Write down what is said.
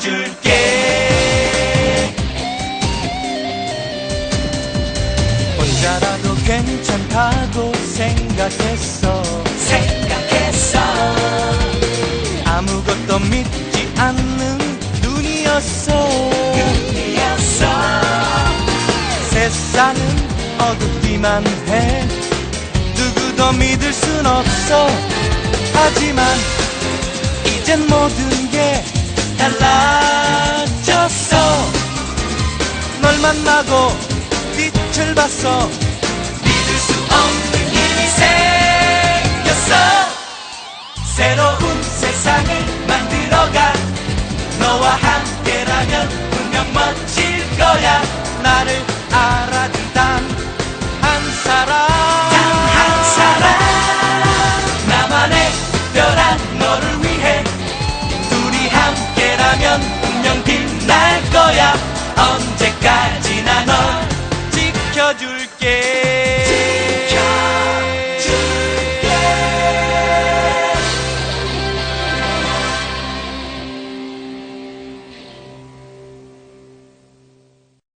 줄게. 혼자라도 괜찮다고 생각했어. 생각했어. 아무것도 믿지 않는 눈이었어. 눈이었어. 세상은 어둡기만 해. 누구도 믿을 순 없어. 하지만 이젠 모든 달라졌어. 널 만나고 빛을 봤어. 믿을 수 없는 일이 생겼어. 새로운 세상을 만들어가. 너와 함께라면 분명 멋질 거야. 나를 알아준 단 함께라면 분명 빛날 거야. 언제까지나 널 지켜줄게